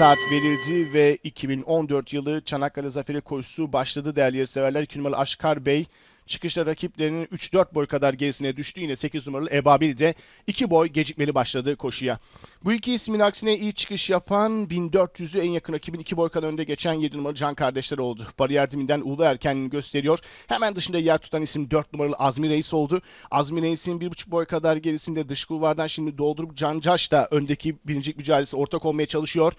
start verildi ve 2014 yılı Çanakkale Zaferi koşusu başladı değerli yarışseverler. 2 numaralı Aşkar Bey çıkışta rakiplerinin 3-4 boy kadar gerisine düştü. Yine 8 numaralı Ebabil de 2 boy gecikmeli başladı koşuya. Bu iki ismin aksine iyi çıkış yapan 1400'ü en yakın rakibin 2 boy kadar önde geçen 7 numaralı Can Kardeşler oldu. Bariyer diminden Ulu Erken'ini gösteriyor. Hemen dışında yer tutan isim 4 numaralı Azmi Reis oldu. Azmi Reis'in 1,5 boy kadar gerisinde dış kulvardan şimdi doldurup Can Caş da öndeki birincilik mücadelesi ortak olmaya çalışıyor.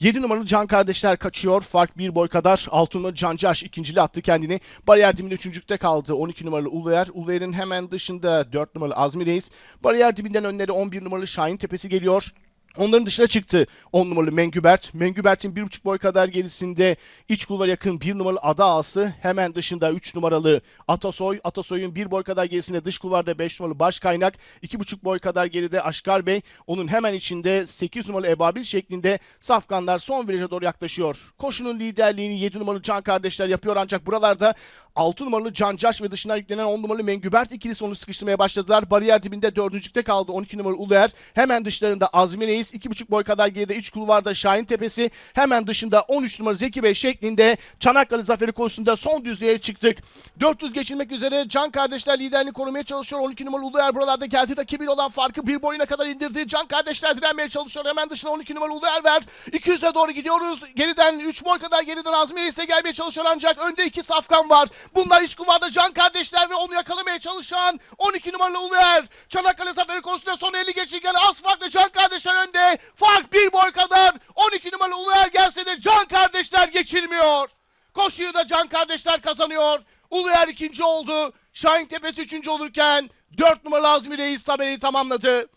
7 numaralı Can Kardeşler kaçıyor. Fark bir boy kadar. 6 numaralı Can Caş ikincili attı kendini. Bariyer dibinde üçüncükte kaldı. 12 numaralı Uluer. Uluer'in hemen dışında 4 numaralı Azmi Reis. Bariyer dibinden önleri 11 numaralı Şahin Tepesi geliyor. Onların dışına çıktı 10 numaralı Mengübert. Mengübert'in 1,5 boy kadar gerisinde iç kulvara yakın 1 numaralı Ada Ağası. Hemen dışında 3 numaralı Atasoy. Atasoy'un 1 boy kadar gerisinde dış kulvarda 5 numaralı Baş Kaynak. 2,5 boy kadar geride Aşkar Bey. Onun hemen içinde 8 numaralı Ebabil şeklinde Safkanlar son viraja doğru yaklaşıyor. Koşunun liderliğini 7 numaralı Can kardeşler yapıyor ancak buralarda 6 numaralı Can Caş ve dışına yüklenen 10 numaralı Mengübert ikilisi onu sıkıştırmaya başladılar. Bariyer dibinde dördüncükte kaldı 12 numaralı Uluer. Hemen dışlarında Azmi Reis 2,5 boy kadar geride iç kulvarda Şahin Tepesi. Hemen dışında 13 numaralı Zeki Bey şeklinde Çanakkale Zaferi koşusunda son düzlüğe çıktık. 400 geçilmek üzere Can kardeşler liderliğini korumaya çalışıyor. 12 numaralı Uluer buralarda geldi. Rakibiyle olan farkı bir boyuna kadar indirdi. Can kardeşler direnmeye çalışıyor. Hemen dışına 12 numaralı Uluer ver. 200'e doğru gidiyoruz. Geriden 3 boy kadar geriden Azmi Reis de gelmeye çalışıyor ancak önde iki safkan var. Bunlar iç kulvarda Can kardeşler ve onu yakalamaya çalışan 12 numaralı Uluer. Çanakkale Zaferi konusunda son 50 geçirken az farklı Can kardeşler önde. Fark bir boy kadar. 12 numaralı Uluer gelse de Can kardeşler geçilmiyor. Koşuyu da Can kardeşler kazanıyor. Uluer ikinci oldu. Şahin Tepesi üçüncü olurken 4 numaralı Azmi Reis tabelayı tamamladı.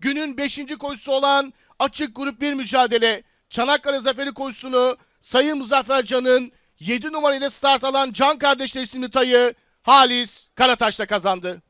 Günün 5. koşusu olan açık grup bir mücadele. Çanakkale Zaferi koşusunu Sayın Muzaffer Can'ın 7 numarayla start alan Can Kardeşler isimli tayı Halis Karataş'ta kazandı.